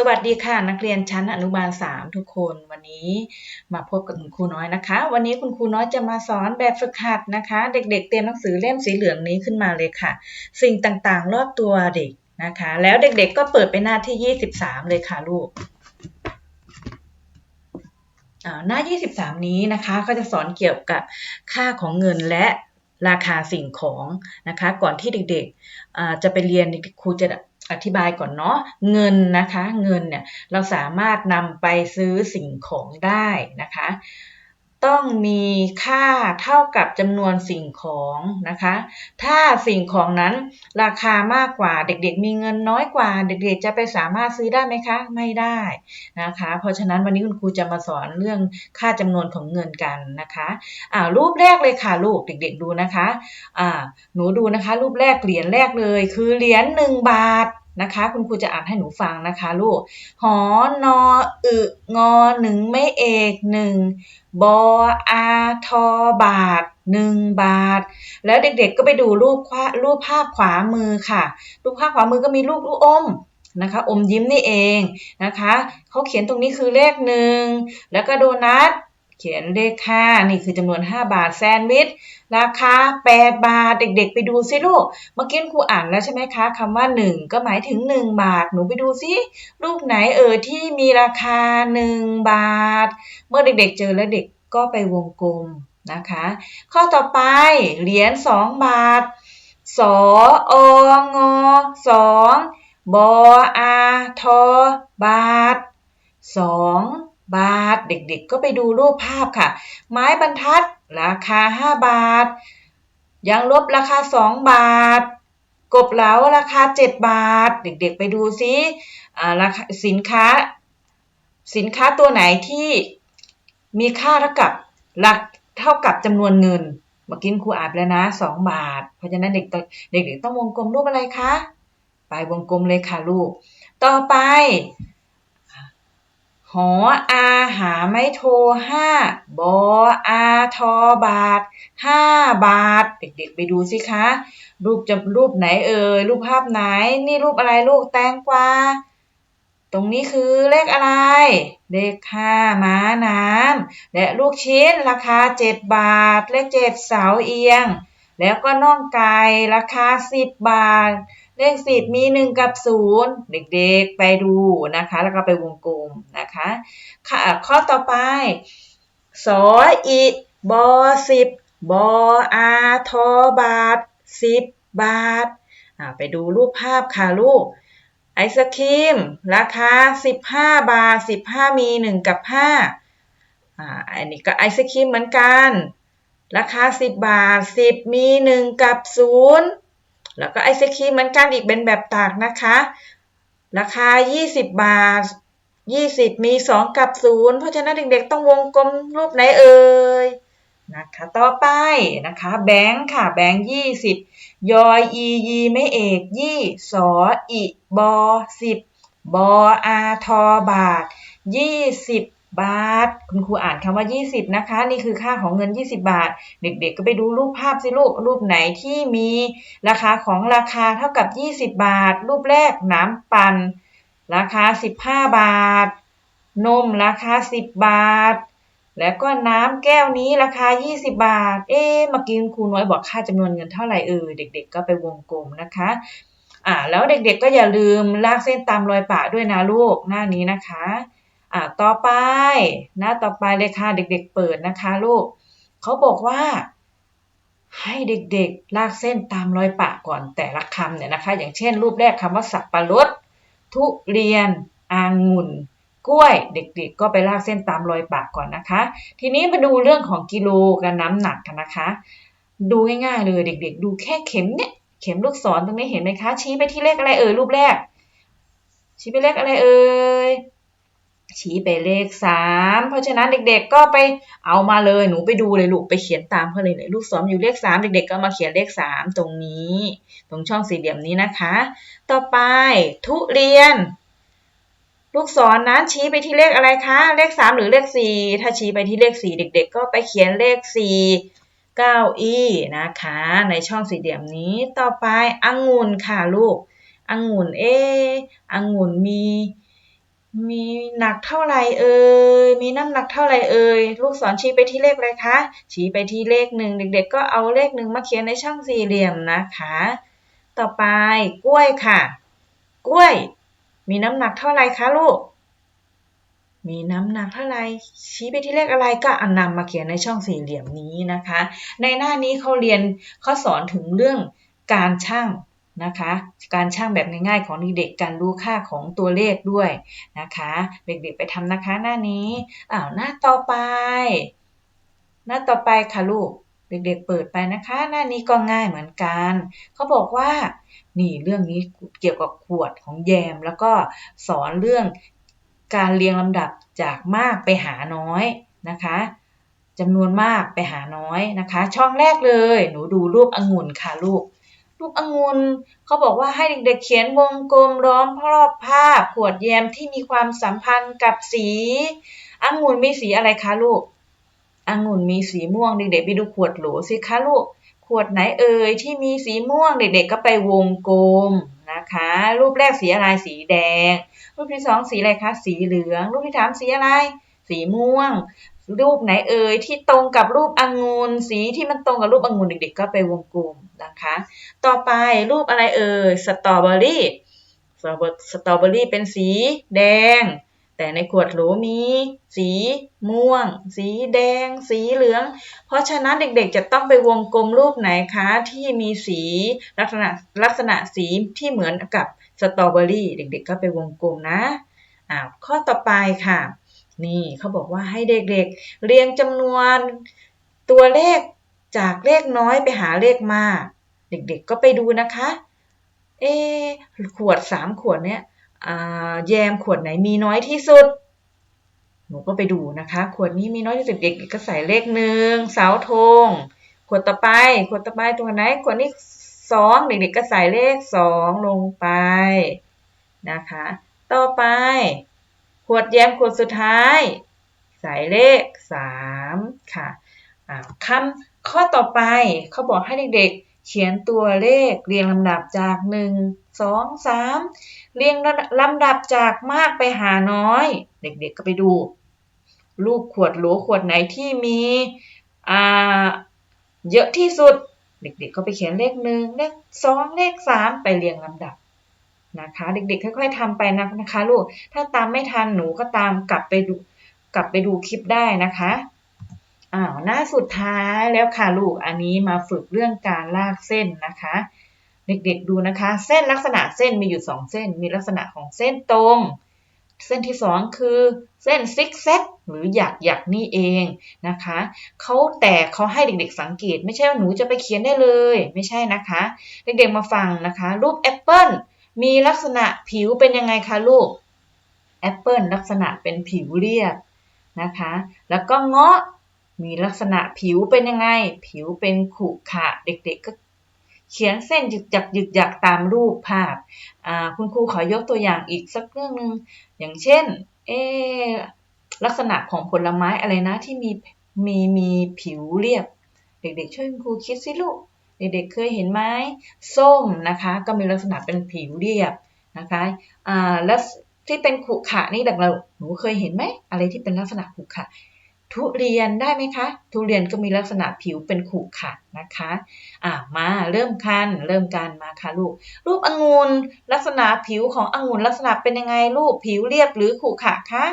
สวัสดีค่ะ นักเรียนชั้นอนุบาล 3 ทุกคนวันนี้มาพบกับคุณครูน้อยนะคะ วันนี้คุณครูน้อยจะมาสอนแบบฝึกหัดนะคะ เด็กๆ เตรียมหนังสือเล่มสีเหลืองนี้ขึ้นมาเลยค่ะ สิ่งต่างๆ รอบตัวเด็กนะคะ แล้วเด็กๆ ก็เปิดไปหน้าที่ 23 เลยค่ะลูกหน้า 23 นี้นะคะก็จะสอนเกี่ยวกับค่าของเงินและราคาสิ่งของนะคะ ก่อนที่เด็กๆจะไปเรียนครูจะ อธิบายก่อนเนาะเงินนะคะเงินเนี่ยเราสามารถนำไปซื้อสิ่งของได้นะคะ ต้องมีค่าเท่ากับจำนวนสิ่งของนะคะ ถ้าสิ่งของนั้นราคามากกว่าเด็กๆ มีเงินน้อยกว่า เด็กๆ จะไปสามารถซื้อได้ไหมคะ ไม่ได้นะคะ เพราะฉะนั้นวันนี้คุณครูจะมาสอนเรื่องค่าจำนวนของเงินกันนะคะอ่ารูปแรกเลยค่ะลูกเด็ก ๆ ดูนะคะอ่าหนูดูนะคะ รูปแรกเหรียญแรกเลย คือเหรียญหนึ่งบาท นะคะ คุณครูจะอ่านให้หนูฟังนะคะลูก หอนออึงอหนึ่งไม่เอกหนึ่งบออาทอบาทหนึ่งบาท แล้วเด็กๆก็ไปดูรูปรูปภาพขวามือค่ะ รูปภาพขวามือก็มีรูปลูกอมนะคะอมยิ้มนี่เองนะคะเขาเขียนตรงนี้คือเลขหนึ่งแล้วก็โดนัท เขียนเลขค่านี่คือจำนวน 5 บาทแซนด์วิชราคา 8 บาท เด็ก ๆ ไปดูซิลูก เมื่อกี้ครูอ่านแล้วใช่ไหมคะคำว่า 1 ก็หมายถึง 1 บาท หนูไปดูซิรูปไหนเออที่มีราคา 1 บาท เมื่อเด็ก ๆ เจอแล้วเด็กก็ไปวงกลมนะคะ ข้อต่อไปเหรียญ2 บาท สอองสองบออาทอบาทสอง บาท เด็กๆก็ไปดูรูปภาพค่ะ ไม้บรรทัด ราคา 5 บาท ยางลบราคา 2 บาท กบเหลาราคา 7 บาท เด็กๆไปดูซิราคาสินค้า สินค้าตัวไหนที่มีค่าเท่ากับหลักเท่ากับจำนวนเงินเมื่อกี้ครูอ่านแล้วนะ 2 บาท เพราะฉะนั้นเด็กเด็กๆต้องวงกลมรูปอะไรคะ ไปวงกลมเลยค่ะลูก ต่อไป หออาหาไม่โทรห้าบออาทอบาทห้าบาท เด็กๆ ไปดูสิคะ รูปจะรูปไหนเอ่ยรูปภาพไหน นี่รูปอะไรลูกแตงกวาตรงนี้คือเลขอะไร เลขห้าม้าน้ำและลูกชิ้นราคาเจ็ดบาท เลขเจ็ดเสาเอียง แล้วก็น่องไก่ราคาสิบบาท เลขสิบมีหนึ่งกับศูนย์เด็กๆไปดูนะคะ แล้วก็ไปวงกลมนะคะค่ะข้อต่อไปสออีบอสิบบออาทอบาทสิบบาทไปดูรูปภาพค่ะลูกไอศครีมราคา 15 บาท 15 มี 1 กับ5อ่าอันนี้ก็ไอศครีมเหมือนกัน ราคา 10 บาท 10 มี 1 กับ 0 แล้วก็ไอศครีมเหมือนกันอีกเป็นแบบตากนะคะ ราคา 20 บาท 20 มี 2 กับ 0 เพราะฉะนั้นเด็กๆ ต้องวงกลมรูปไหนเอ่ยนะคะต่อไปนะคะแบงค์ค่ะแบงค์20ยอยอียีไม่เอกยี่สออีบอ10บออาทอบาท20บาท คุณครูอ่านคำว่า 20 นะคะ นี่คือค่าของเงิน 20 บาท เด็กๆ ก็ไปดูรูปภาพสิลูก รูปไหนที่มีราคาของราคาเท่ากับ 20 บาท รูปแรกน้ำปั่นราคา 15 บาท นมราคา 10 บาท แล้วก็น้ำแก้วนี้ราคา 20 บาท เอ๊เมื่อกี้ครูน้อยบอกค่าจำนวนเงินเท่าไหร่เออเด็ก ๆ ก็ไปวงกลมนะคะอ่าแล้วเด็กๆก็อย่าลืมลากเส้นตามรอยปะด้วยนะลูกหน้านี้นะคะ อ่าต่อไปหน้าต่อไปเลยค่ะเด็ก ๆ เปิดนะคะลูกเขาบอกว่า ให้เด็กๆ ลากเส้นตามรอยปะก่อนแต่ละคำเนี่ยนะคะ อย่างเช่น รูปแรกคำว่าสับปะรด ทุเรียนอางุ่นกล้วย เด็กๆ ก็ไปลากเส้นตามรอยปะก่อนนะคะ ทีนี้มาดูเรื่องของกิโลกับน้ำหนักกันนะคะ ดูง่ายๆเลยเด็ก ๆ ดูแค่เข็มเนี่ยเข็มลูกศรตรงนี้เห็นไหมคะ ชี้ไปที่เลขอะไรเอ่ยรูปแรก ชี้ไปเลขอะไรเอ่ย ชี้ไปเลขสามเพราะฉะนั้นเด็กๆก็ไปเอามาเลยหนูไปดูเลยลูกไปเขียนตามเขาเลยเลยลูกศรอยู่เลขสามเด็กๆก็มาเขียนเลขสามตรงนี้ ตรงช่องสี่เหลี่ยมนี้นะคะ ต่อไปทุเรียน ลูกศรนนั้นชี้ไปที่เลขอะไรคะ เลขสามหรือเลขสี่ถ้าชี้ไปที่เลขสี่เด็ก ๆ ก็ไปเขียนเลขสี่เก้าอี้นะคะ ในช่องสี่เหลี่ยมนี้ต่อไปองุ่นค่ะลูกองุ่นเอองุ่นมี มีหนักเท่าไหร่เอ่ย มีน้ำหนักเท่าไหร่เอ่ย ลูกศรชี้ไปที่เลขอะไรคะ ชี้ไปที่เลขหนึ่ง เด็กๆ ก็เอาเลขหนึ่งมาเขียนในช่องสี่เหลี่ยมนะคะ ต่อไปกล้วยค่ะ กล้วย มีน้ำหนักเท่าไหร่คะลูก มีน้ำหนักเท่าไหร่ ชี้ไปที่เลขอะไรก็เอานำมาเขียนในช่องสี่เหลี่ยมนี้นะคะ ในหน้านี้เขาเรียนเขาสอนถึงเรื่องการชั่ง นะคะ การชั่งแบบง่ายๆของเด็กๆการรู้ค่าของตัวเลขด้วยนะคะ เด็กๆไปทำนะคะหน้านี้อ้าวหน้าต่อไป หน้าต่อไปค่ะลูกเด็กๆเปิดไปนะคะ หน้านี้ก็ง่ายเหมือนกัน เขาบอกว่า นี่เรื่องนี้เกี่ยวกับขวดของแยม แล้วก็สอนเรื่องการเรียงลำดับจากมากไปหาน้อยนะคะจำนวนมากไปหาน้อยนะคะ ช่องแรกเลย หนูดูรูปองุ่นค่ะลูก รูปองุ่นเขาบอกว่าให้เด็กๆเขียนวงกลมล้อมรอบภาพขวดแยมที่มีความสัมพันธ์กับสีองุ่นมีสีอะไรคะลูกองุ่นมีสีม่วงเด็กๆไปดูขวดโหลสิคะลูกขวดไหนเอ่ยที่มีสีม่วงเด็กๆก็ไปวงกลมนะคะ รูปแรกสีอะไรสีแดง รูปที่สองสีอะไรคะสีเหลือง รูปที่สามสีอะไร สีม่วง รูปไหนเอ่ยที่ตรงกับรูปองุ่นสีที่มันตรงกับรูปองุ่นเด็กๆก็ไปวงกลมนะคะ ต่อไปรูปอะไรเอ่ยสตรอเบอรี่สตรอเบอรี่เป็นสีแดง แต่ในขวดโหลมีสีม่วง สีแดง สีเหลือง เพราะฉะนั้นเด็กๆ จะต้องไปวงกลมรูปไหนคะที่มีสีลักษณะลักษณะสีที่เหมือนกับสตรอเบอรี่เด็กๆ ก็ไปวงกลมนะอ่าข้อต่อไปค่ะ นี่เขาบอกว่าให้เด็กๆเรียงจำนวนตัวเลขจากเลขน้อยไปหาเลขมาก เด็กๆก็ไปดูนะคะ เอขวดสามขวดเนี้ยแยมขวดไหนมีน้อยที่สุด หนูก็ไปดูนะคะ ขวดนี้มีน้อยที่สุดเด็กๆก็ใส่เลขหนึ่งเสาธงขวดต่อไป ขวดต่อไปตัวไหน ขวดนี้สองเด็กๆก็ใส่เลขสองลงไปนะคะ ต่อไป ขวดแยมขวดสุดท้ายใส่เลขสามค่ะคำข้อต่อไปเขาบอกให้เด็กๆ เขียนตัวเลขเรียงลำดับจาก 1 2 3 เรียงลำดับจากมากไปหาน้อย เด็กๆก็ไปดูรูปขวดโหลขวดไหนที่มีเยอะที่สุด เด็กๆก็ไปเขียนเลขหนึ่งเลขสองเลขสามไปเรียงลำดับ นะคะ เด็กๆ ค่อย ๆทำไปนะคะลูก ถ้าตามไม่ทันหนูก็ตามกลับไปดูกลับไปดูคลิปได้นะคะอ้าวหน้าสุดท้ายแล้วค่ะลูกอันนี้มาฝึกเรื่องการลากเส้นนะคะ เด็กๆดูนะคะ เส้นลักษณะเส้นมีอยู่สองเส้น มีลักษณะของเส้นตรง เส้นที่สองคือเส้นซิกแซกหรือหยักหยักนี่เองนะคะเขาแต่เขาให้เด็กๆสังเกต ไม่ใช่ว่าหนูจะไปเขียนได้เลย ไม่ใช่นะคะ เด็กๆมาฟังนะคะ รูปแอปเปิล มีลักษณะผิวเป็นยังไงคะลูกแอปเปิลลักษณะเป็นผิวเรียบนะคะ แล้วก็เงาะมีลักษณะผิวเป็นยังไง ผิวเป็นขรุขระเด็กๆก็เขียนเส้นหยึกจักหยึกจักตามรูปภาพ คุณครูขอยกตัวอย่างอีกสักเรื่องหนึ่งอย่างเช่น เอลักษณะของผลไม้อะไรนะที่มีมีมีผิวเรียบ เด็กๆ ช่วยคุณครูคิดสิลูก เด็กๆเคยเห็นไหมส้มนะคะก็มีลักษณะเป็นผิวเรียบนะคะอ่าแล้วที่เป็นขุขะนี่เด็กเราหนูเคยเห็นไหมอะไรที่เป็นลักษณะขุขะทุเรียนได้ไหมคะ ทุเรียนก็มีลักษณะผิวเป็นขุขะนะคะอ่ามาเริ่มคันเริ่มการมาค่ะลูก รูปองุ่นลักษณะผิวขององุ่นลักษณะเป็นยังไงลูกผิวเรียบหรือขุขะคะ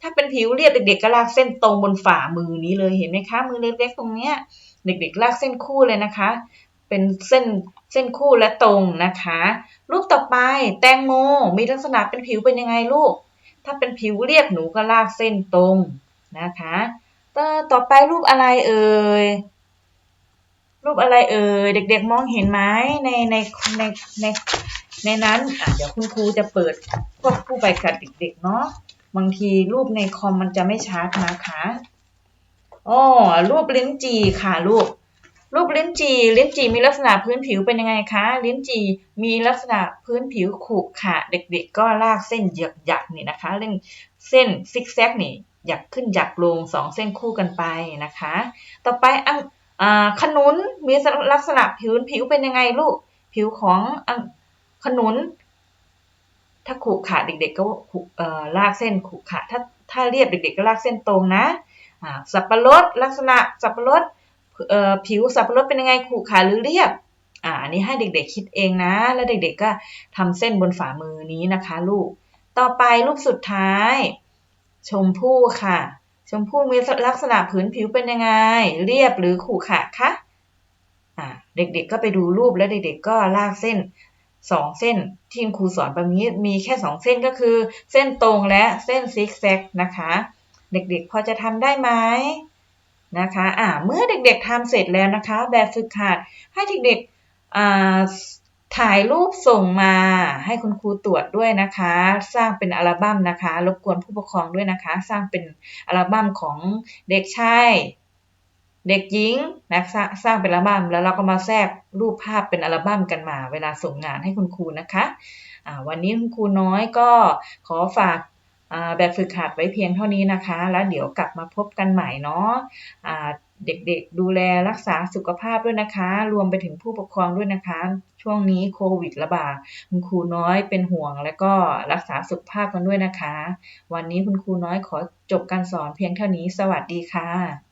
ถ้าเป็นผิวเรียบเด็กๆก็ลากเส้นตรงบนฝ่ามือนี้เลยเห็นไหมคะ มือเล็กๆตรงเนี้ยเด็กๆลากเส้นคู่เลยนะคะ เป็นเส้นเส้นคู่และตรงนะคะ รูปต่อไปแตงโมมีลักษณะเป็นผิวเป็นยังไงลูก ถ้าเป็นผิวเรียบหนูก็ลากเส้นตรงนะคะต่อต่อไปรูปอะไรเอ่ยรูปอะไรเอ่ยเด็ก ๆ มองเห็นไหมในในในในในนั้นอะเดี๋ยวคุณครูจะเปิดควบคู่ไปกับเด็ก ๆ เนาะบางทีรูปในคอมมันจะไม่ชัดนะคะอ๋อรูปลิ้นจี่ค่ะลูก รูปลิ้นจี่ลิ้นจี่มีลักษณะพื้นผิวเป็นยังไงคะ ลิ้นจี่มีลักษณะพื้นผิวขรุขระเด็กๆ ก็ลากเส้นหยักๆนี่นะคะเล่นเส้นซิกแซกนี่หยักขึ้นหยักลงสองเส้นคู่กันไปนะคะ ต่อไปอังขนุนมีลักษณะผิวผิวเป็นยังไงลูกผิวของขนุน ถ้าขรุขระเด็กๆ ก็ขรุลากเส้นขรุขระถ้าถ้าเรียบเด็กๆก็ลากเส้นตรงนะสับปะรดลักษณะสับปะรด ผิวสับปะรดเป็นยังไงขรุขระหรือเรียบอ่าอันนี้ให้เด็กๆคิดเองนะ แล้วเด็กๆก็ทำเส้นบนฝ่ามือนี้นะคะลูก ต่อไปรูปสุดท้าย ชมพู่ค่ะ ชมพู่มีลักษณะผืนผิวเป็นยังไง เรียบหรือขรุขระคะอ่าเด็กๆก็ไปดูรูปแล้วเด็กๆก็ลากเส้นสองเส้นที่ครูสอนไปนี้มีแค่สองเส้นก็คือ เส้นตรงและเส้นซิกแซกนะคะ เด็กๆพอจะทำได้ไหม นะคะอ่าเมื่อเด็กๆทำเสร็จแล้วนะคะ แบบฝึกหัดให้เด็กๆอ่าถ่ายรูปส่งมาให้คุณครูตรวจด้วยนะคะ สร้างเป็นอัลบั้มนะคะรบกวนผู้ปกครองด้วยนะคะ สร้างเป็นอัลบั้มของเด็กชายเด็กหญิงนะสร้างสร้างเป็นอัลบั้มแล้วเราก็มาแทรกรูปภาพเป็นอัลบั้มกันมา เวลาส่งงานให้คุณครูนะคะอ่าวันนี้คุณครูน้อยก็ขอฝาก แบบฝึกหัดไว้เพียงเท่านี้นะคะ แล้วเดี๋ยวกลับมาพบกันใหม่เนาะะเด็กๆ ดูแลรักษาสุขภาพด้วยนะคะ รวมไปถึงผู้ปกครองด้วยนะคะ ช่วงนี้โควิดระบาด คุณครูน้อยเป็นห่วง และก็รักษาสุขภาพกันด้วยนะคะ วันนี้คุณครูน้อยขอจบการสอนเพียงเท่านี้ สวัสดีค่ะ